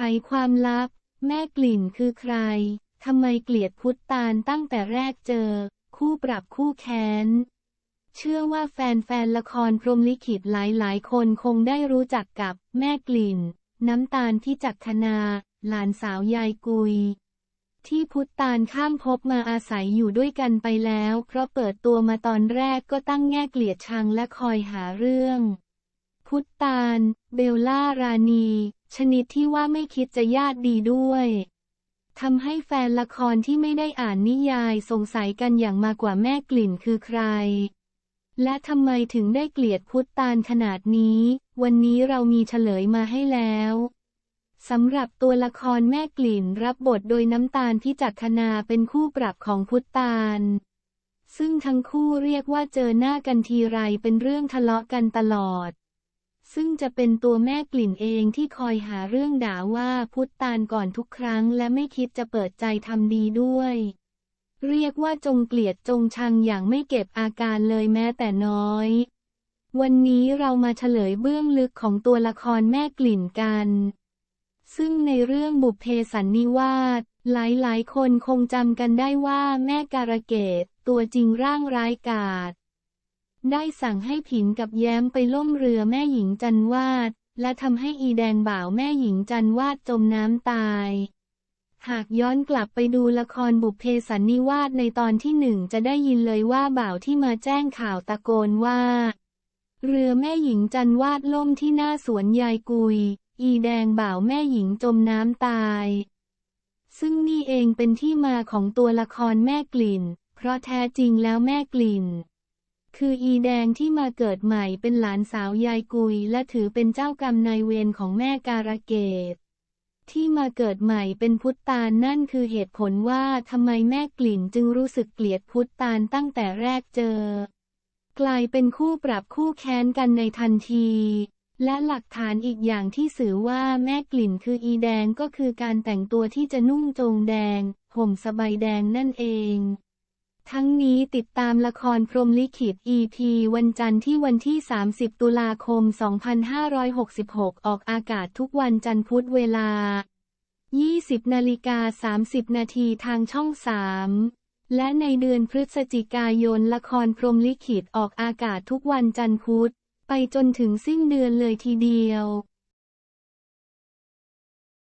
ไขความลับ แม่กลิ่นคือใคร ทำไมเกลียดพุทธตาลตั้งแต่แรกเจอ คู่ปรับคู่แค้น เชื่อว่าแฟนๆละครพรมลิขิตหลายๆ คนคงได้รู้จักกับแม่กลิ่น น้ำตาลที่จักคณาหลานสาวยายกุย ที่พุทธตาลข้ามภพมาอาศัยอยู่ด้วยกันไปแล้ว เพราะเปิดตัวมาตอนแรกก็ตั้งแง่เกลียดชังและคอยหาเรื่อง พุทธตาล เบลล่ารานี ชนิดที่ว่าไม่คิดจะญาติดีด้วยทำให้แฟนละครที่ไม่ได้อ่านนิยายสงสัยกันอย่างมากกว่าแม่กลิ่นคือใคร และทำไมถึงได้เกลียดพุทธตาลขนาดนี้ วันนี้เรามีเฉลยมาให้แล้วสำหรับตัวละครแม่กลิ่นรับบทโดยน้ำตาลพิจักคณาเป็นคู่ปรับของพุทธตาล ซึ่งทั้งคู่เรียกว่าเจอหน้ากันทีไรเป็นเรื่องทะเลาะกันตลอด ซึ่งจะเป็นตัวแม่กลิ่นเองที่คอยหาเรื่องด่าว่าพุทธตาลก่อนทุกครั้ง และไม่คิดจะเปิดใจทำดีด้วย เรียกว่าจงเกลียดจงชังอย่างไม่เก็บอาการเลยแม้แต่น้อย วันนี้เรามาเฉลยเบื้องลึกของตัวละครแม่กลิ่นกัน ซึ่งในเรื่องบุพเพสันนิวาสหลายๆ คนคงจำกันได้ว่าแม่การะเกดตัวจริงร่างร้ายกาจ ได้สั่งให้ผินกับแย้มไปล่มเรือแม่หญิงจันวาด และทำให้อีแดงบ่าวแม่หญิงจันวาดจมน้ำตาย หากย้อนกลับไปดูละครบุพเพสันนิวาสในตอนที่หนึ่งจะได้ยินเลยว่าบ่าวที่มาแจ้งข่าวตะโกนว่า เรือแม่หญิงจันวาดล่มที่หน้าสวนยายกุย อีแดงบ่าวแม่หญิงจมน้ำตาย ซึ่งนี่เองเป็นที่มาของตัวละครแม่กลิ่น เพราะแท้จริงแล้วแม่กลิ่น คืออีแดงที่มาเกิดใหม่เป็นหลานสาวยายกุย และถือเป็นเจ้ากรรมนายเวรของแม่การะเกดที่มาเกิดใหม่เป็นพุทธตาลนั่นคือเหตุผลว่าทำไมแม่กลิ่นจึงรู้สึกเกลียดพุทธตาลตั้งแต่แรกเจอ กลายเป็นคู่ปรับคู่แค้นกันในทันทีและหลักฐานอีกอย่างที่สื่อว่าแม่กลิ่นคืออีแดงก็คือการแต่งตัวที่จะนุ่งโจงแดง ห่มสบายแดงนั่นเอง ทั้งนี้ติดตามละครพรมลิขิต EP วันจันทร์ที่วันที่ 30 ตุลาคม 2566 ออกอากาศทุกวันจันทร์พุธเวลา 20นาฬิกา30 นาทีทางช่อง 3 และในเดือนพฤศจิกายนละครพรมลิขิตออกอากาศทุกวันจันทร์พุธ ไปจนถึงสิ้นเดือนเลยทีเดียว